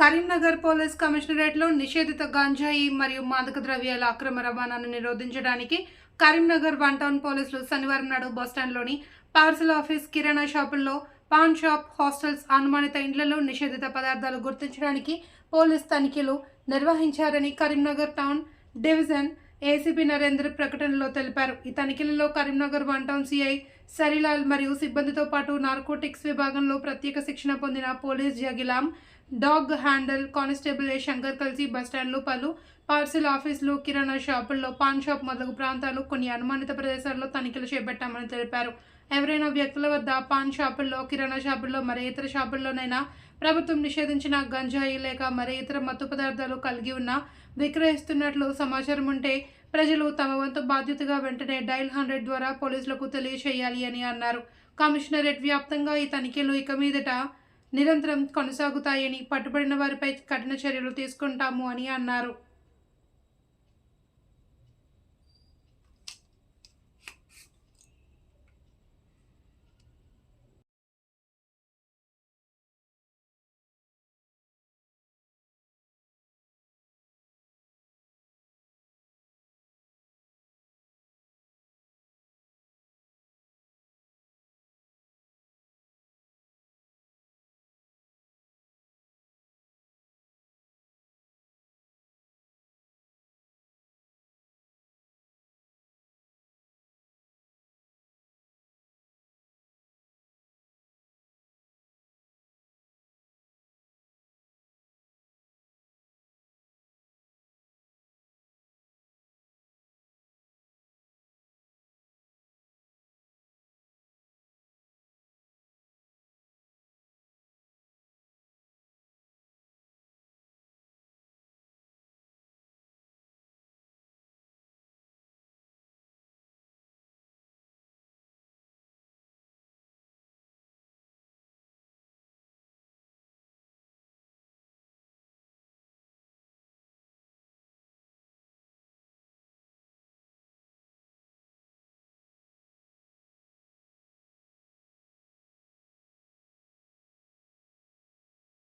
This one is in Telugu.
కరీంనగర్ పోలీస్ కమిషనరేట్లో నిషేధిత గాంజాయి మరియు మాదక ద్రవ్యాల అక్రమ రవాణాను నిరోధించడానికి కరీంనగర్ వన్ టౌన్ పోలీసులు శనివారం నాడు బస్టాండ్లోని పార్సల్ ఆఫీస్ కిరాణా షాపుల్లో పాన్ షాప్ హాస్టల్స్ అనుమానిత ఇండ్లలో నిషేధిత పదార్థాలు గుర్తించడానికి పోలీస్ తనిఖీలు నిర్వహించారని Karimnagar town division ACP Narender ప్రకటనలో తెలిపారు. ఈ తనిఖీలలో Karimnagar one town CI Sarilal మరియు సిబ్బందితో పాటు నార్కోటిక్స్ విభాగంలో ప్రత్యేక శిక్షణ పొందిన police జగిలాం dog handle constable A Shankar కలిసి బస్టాండ్లు పలు పార్సిల్ ఆఫీసులు కిరాణా షాపుల్లో పాన్ షాప్ మొదలగు ప్రాంతాలు కొన్ని అనుమానిత ప్రదేశాల్లో తనిఖీలు చేపట్టామని తెలిపారు. ఎవరైనా వ్యక్తుల వద్ద పాన్ షాపుల్లో కిరాణా షాపుల్లో మరే ఇతర షాపుల్లోనైనా ప్రభుత్వం నిషేధించిన గంజాయి లేక మరే ఇతర మత్తు పదార్థాలు కలిగి ఉన్న విక్రయిస్తున్నట్లు సమాచారం ఉంటే ప్రజలు తమ వంతు బాధ్యతగా వెంటనే డైల్ హండ్రెడ్ ద్వారా పోలీసులకు తెలియచేయాలి అని అన్నారు. కమిషనరేట్ వ్యాప్తంగా ఈ తనిఖీలు ఇక మీదట నిరంతరం కొనసాగుతాయని పట్టుబడిన వారిపై కఠిన చర్యలు తీసుకుంటాము అని అన్నారు.